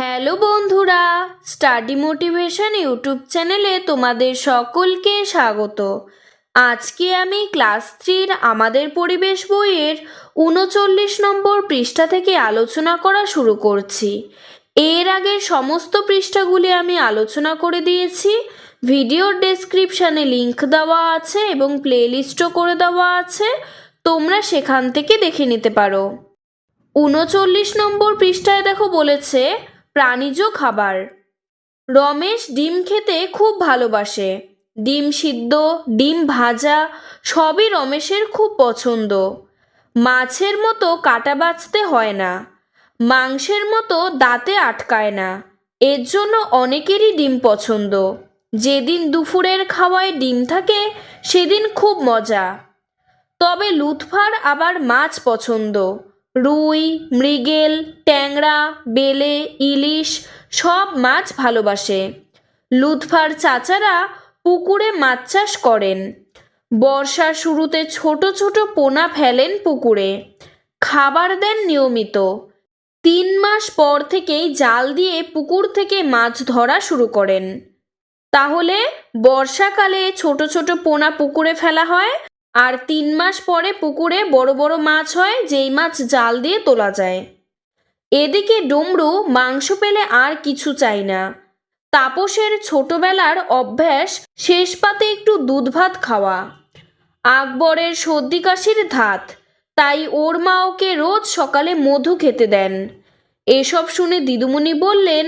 Hello বন্ধুরা, study motivation YouTube চ্যানেলে তোমাদের সকলকে স্বাগত। আজকে আমি ক্লাস থ্রির আমাদের পরিবেশ বইয়ের উনচল্লিশ নম্বর পৃষ্ঠা থেকে আলোচনা করা শুরু করছি। এর আগের সমস্ত পৃষ্ঠাগুলি আমি আলোচনা করে দিয়েছি। ভিডিওর ডেসক্রিপশানে লিংক দেওয়া আছে এবং প্লেলিস্টও করে দেওয়া আছে। তোমরা সেখান থেকে দেখে নিতে পারো। উনচল্লিশ নম্বর পৃষ্ঠায় দেখো বলেছে প্রাণীজ খাবার। রমেশ ডিম খেতে খুব ভালোবাসে। ডিম সিদ্ধ, ডিম ভাজা, সবই রমেশের খুব পছন্দ। মাছের মতো কাটা বাছতে হয় না। মাংসের মতো দাঁতে আটকায় না। এর জন্য অনেকেরই ডিম পছন্দ। যেদিন দুপুরের খাওয়ায় ডিম থাকে, সেদিন খুব মজা। তবে লুৎফার আবার মাছ পছন্দ। রুই, মৃগেল, ট্যাংরা, বেলে, ইলিশ সব মাছ ভালোবাসে। লুৎফার চাচারা পুকুরে মাছ চাষ করেন। বর্ষার শুরুতে ছোট ছোট পোনা ফেলেন পুকুরে। খাবার দেন নিয়মিত। তিন মাস পর থেকেই জাল দিয়ে পুকুর থেকে মাছ ধরা শুরু করেন। তাহলে বর্ষাকালে ছোট ছোট পোনা পুকুরে ফেলা হয়? আর তিন মাস পরে পুকুরে বড় বড় মাছ হয়, যেই মাছ জাল দিয়ে তোলা যায়। এদিকে ডমরু মাংস পেলে আর কিছু চাই না। তাপসের ছোটবেলার অভ্যাস, শেষ পাতে একটু দুধ ভাত খাওয়া। আকবরের সর্দি কাশির ধাত, তাই ওর মা ওকে রোজ সকালে মধু খেতে দেন। এসব শুনে দিদুমণি বললেন,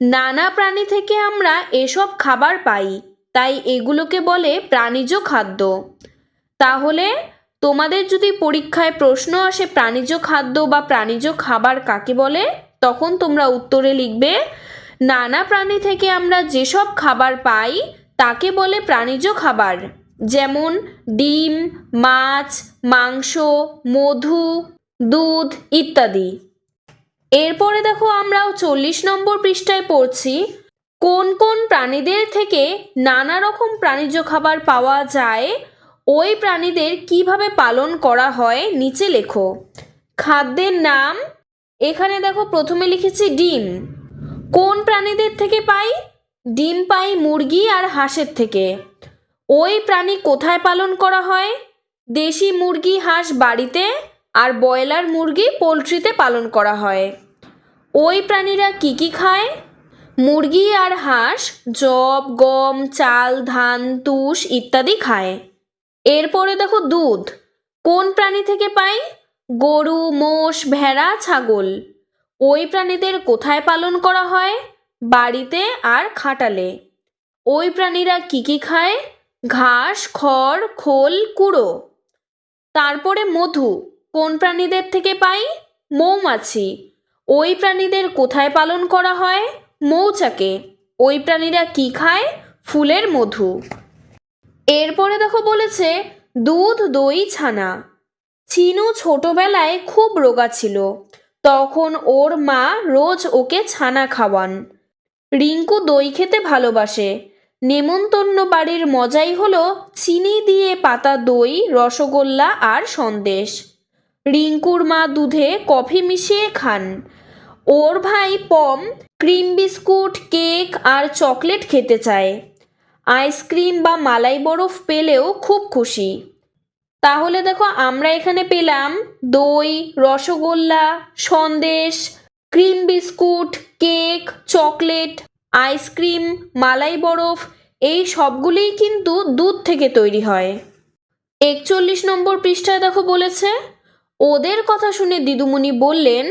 নানা প্রাণী থেকে আমরা এসব খাবার পাই, তাই এগুলোকে বলে প্রাণীজ খাদ্য। তাহলে তোমাদের যদি পরীক্ষায় প্রশ্ন আসে প্রাণীজ খাদ্য বা প্রাণীজ খাবার কাকে বলে, তখন তোমরা উত্তরে লিখবে, নানা প্রাণী থেকে আমরা যেসব খাবার পাই, তাকে বলে প্রাণীজ খাবার। যেমন ডিম, মাছ, মাংস, মধু, দুধ ইত্যাদি। এরপরে দেখো আমরাও চল্লিশ নম্বর পৃষ্ঠায় পড়ছি, কোন কোন প্রাণীদের থেকে নানা রকম প্রাণীজ খাবার পাওয়া যায় ওই প্রাণীদের কীভাবে পালন করা হয় নিচে লেখো। খাদ্যের নাম? এখানে দেখো প্রথমে লিখেছি ডিম। কোন প্রাণীদের থেকে পাই? ডিম পাই মুরগি আর হাঁসের থেকে। ওই প্রাণী কোথায় পালন করা হয়? দেশি মুরগি, হাঁস বাড়িতে আর ব্রয়লার মুরগি পোলট্রিতে পালন করা হয়। ওই প্রাণীরা কি কি খায়? মুরগি আর হাঁস, জব, গম, চাল, ধান, তুষ ইত্যাদি খায়। এরপরে দেখো দুধ। কোন প্রাণী থেকে পাই? গরু, মোষ, ভেড়া, ছাগল। ওই প্রাণীদের কোথায় পালন করা হয়? বাড়িতে আর খাটালে। ওই প্রাণীরা কি কি খায়? ঘাস, খড়, খোল, কুড়ো। তারপরে মধু। কোন প্রাণীদের থেকে পাই? মৌমাছি। ওই প্রাণীদের কোথায় পালন করা হয়? মৌচাকে। ওই প্রাণীরা কি খায়? ফুলের মধু। এরপরে দেখো বলেছে, দুধ, দই, ছানা। চিনু ছোটবেলায় খুব রোগা ছিল। তখন ওর মা রোজ ওকে ছানা খাওয়ান। রিঙ্কু দই খেতে ভালোবাসে। নেমন্তন্ন বাড়ির মজাই হলো চিনি দিয়ে পাতা দই, রসগোল্লা আর সন্দেশ। রিঙ্কুর মা দুধে কফি মিশিয়ে খান। ওর ভাই পম ক্রিম বিস্কুট, কেক আর চকলেট খেতে চায়। আইসক্রিম বা মালাই বরফ পেলেও খুব খুশি। তাহলে দেখো আমরা এখানে পেলাম দই, rasgulla, sandesh, cream biscuit, cake, chocolate ice cream মালাই বরফ, এই সবগুলিই কিন্তু দুধ থেকে তৈরি হয়। একচল্লিশ নম্বর পৃষ্ঠায় দেখো বলেছে, ওদের কথা শুনে দিদুমণি বললেন,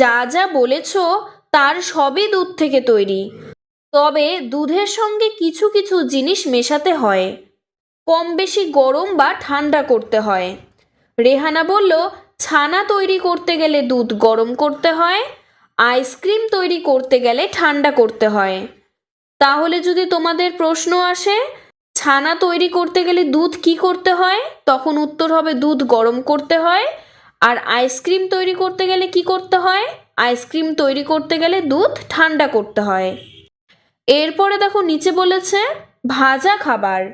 যা যা বলেছ তার সবই দুধ থেকে তৈরি। তবে দুধের সঙ্গে কিছু কিছু জিনিস মেশাতে হয়। কম বেশি গরম বা ঠান্ডা করতে হয়। রেহানা বলল, ছানা তৈরি করতে গেলে দুধ গরম করতে হয়, আইসক্রিম তৈরি করতে গেলে ঠান্ডা করতে হয়। তাহলে যদি তোমাদের প্রশ্ন আসে, ছানা তৈরি করতে গেলে দুধ কি করতে হয়, তখন উত্তর হবে দুধ গরম করতে হয়, আর আইসক্রিম তৈরি করতে গেলে কি করতে হয়, আইসক্রিম তৈরি করতে গেলে দুধ ঠান্ডা করতে হয়। এরপরে দেখো নিচে বলেছে, ভাজা খাবার।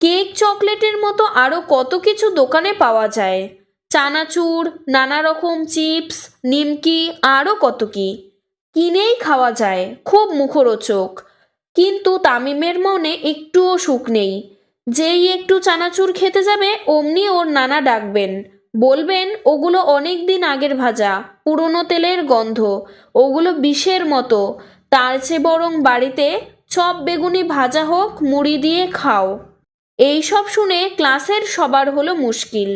কেক চকলেটের মতো আরও কত কিছু দোকানে পাওয়া যায়। চানাচুর নানা রকম চিপস, নিমকি আরও কত কি। কিনেই খাওয়া যায়, খুব মুখরোচক। কিন্তু তামিমের মনে একটুও সুখ নেই। যেই একটু চানাচুর খেতে যাবে, অমনি ওর নানা ডাকবেন। বলবেন, ওগুলো অনেক দিন আগের ভাজা, পুরনো তেলের গন্ধ। ওগুলো বিষের মতো। তার চেয়ে বরং বাড়িতে চপ বেগুনি ভাজা হোক, মুড়ি দিয়ে খাও। এই সব শুনে ক্লাসের সবার হলো মুশকিল।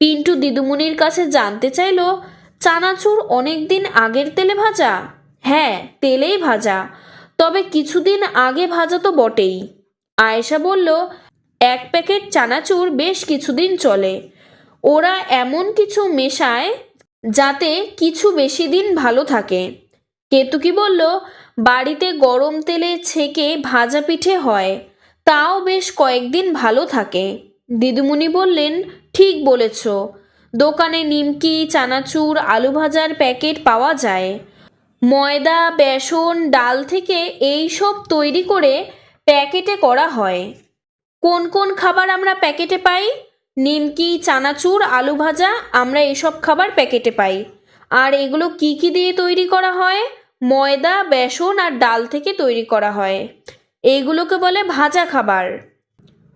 পিন্টু দিদুমণির কাছে জানতে চাইলো, চানাচুর অনেক দিন আগের তেলে ভাজা? হ্যাঁ তেলেই ভাজা। তবে কিছুদিন আগে ভাজা তো বটেই। আয়েশা বলল, এক প্যাকেট চানাচুর বেশ কিছুদিন চলে। ওরা এমন কিছু মেশায় যাতে কিছু বেশি দিন ভালো থাকে। কেতুকি বলল বাড়িতে গরম তেলে ছেঁকে ভাজা পিঠে হয়। তাও বেশ কয়েকদিন ভালো থাকে। দিদিমণি বললেন, ঠিক বলেছ। দোকানে নিমকি, চানাচুর আলু ভাজার প্যাকেট পাওয়া যায়। ময়দা, বেসন, ডাল থেকে এই সব তৈরি করে প্যাকেটে করা হয়। কোন কোন খাবার আমরা প্যাকেটে পাই? নিমকি, চানাচুর আলু ভাজা আমরা এসব খাবার প্যাকেটে পাই। আর এগুলো কি কি দিয়ে তৈরি করা হয়? ময়দা, বেসন আর ডাল থেকে তৈরি করা হয়। এইগুলোকে বলে ভাজা খাবার।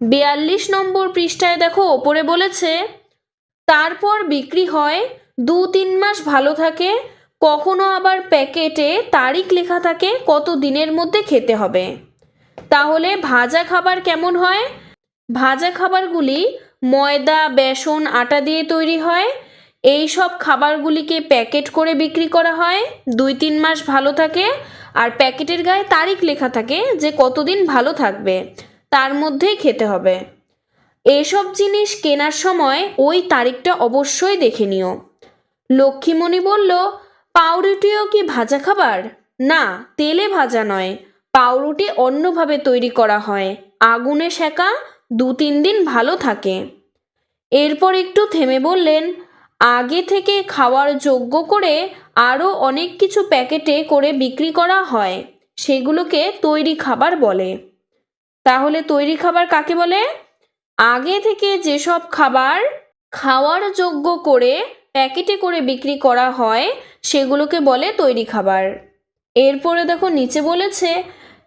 বিয়াল্লিশ নম্বর পৃষ্ঠায় দেখো, ওপরে বলেছে, তারপর বিক্রি হয় দু তিন মাস ভালো থাকে, কখনো আবার প্যাকেটে তারিখ লেখা থাকে কত দিনের মধ্যে খেতে হবে। তাহলে ভাজা খাবার কেমন হয়? ভাজা খাবারগুলি ময়দা, বেসন, আটা দিয়ে তৈরি হয় এই সব খাবারগুলিকে প্যাকেট করে বিক্রি করা হয়। দুই তিন মাস ভালো থাকে আর প্যাকেটের গায়ে তারিখ লেখা থাকে যে কতদিন ভালো থাকবে, তার মধ্যেই খেতে হবে। এসব জিনিস কেনার সময় ওই তারিখটা অবশ্যই দেখে নিও। লক্ষ্মীমণি বলল, পাউরুটিও কি ভাজা খাবার? না, তেলে ভাজা নয়। পাউরুটি অন্যভাবে তৈরি করা হয়। আগুনে সেকা, দু তিন দিন ভালো থাকে। এরপর একটু থেমে বললেন আগে থেকে খাওয়ার যোগ্য করে আরও অনেক কিছু প্যাকেটে করে বিক্রি করা হয়। সেগুলোকে তৈরি খাবার বলে। তাহলে তৈরি খাবার কাকে বলে? আগে থেকে যেসব খাবার খাওয়ার যোগ্য করে প্যাকেটে করে বিক্রি করা হয়, সেগুলোকে বলে তৈরি খাবার। এরপরে দেখো নিচে বলেছে,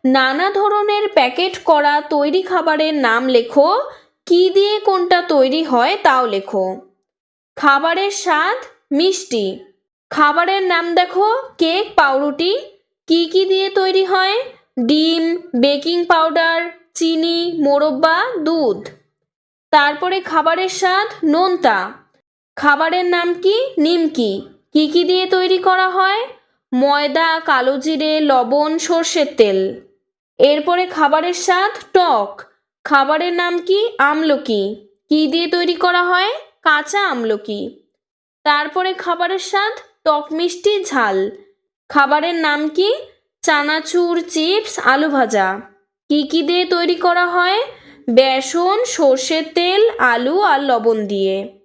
নানা ধরনের প্যাকেট করা তৈরি খাবারের নাম লেখো, কি দিয়ে কোনটা তৈরি হয় তাও লেখো। খাবারের স্বাদ মিষ্টি। খাবারের নাম দেখো, কেক, পাউরুটি। কি কি দিয়ে তৈরি হয়? ডিম, বেকিং পাউডার, চিনি, মোরব্বা, দুধ। তারপরে খাবারের স্বাদ নোনতা। খাবারের নাম কি? নিমকি। কি কি দিয়ে তৈরি করা হয়? ময়দা, কালো জিরে, লবণ, সর্ষের তেল। এরপরে খাবারের স্বাদ টক। খাবারের নাম কি? আমলকি। কি দিয়ে তৈরি করা হয়? কাঁচা আমলকি। তারপরে খাবারের স্বাদ, টক মিষ্টি, ঝাল। খাবারের নাম কি? চানাচুর, চিপস, আলু ভাজা। কি কি দিয়ে তৈরি করা হয়? বেসন, সর্ষের তেল, আলু আর লবণ দিয়ে।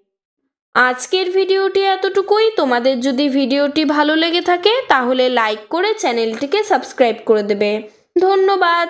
আজকের ভিডিওটি এতটুকুই। তোমাদের যদি ভিডিওটি ভালো লেগে থাকে, তাহলে লাইক করে চ্যানেলটিকে সাবস্ক্রাইব করে দেবে। ধন্যবাদ।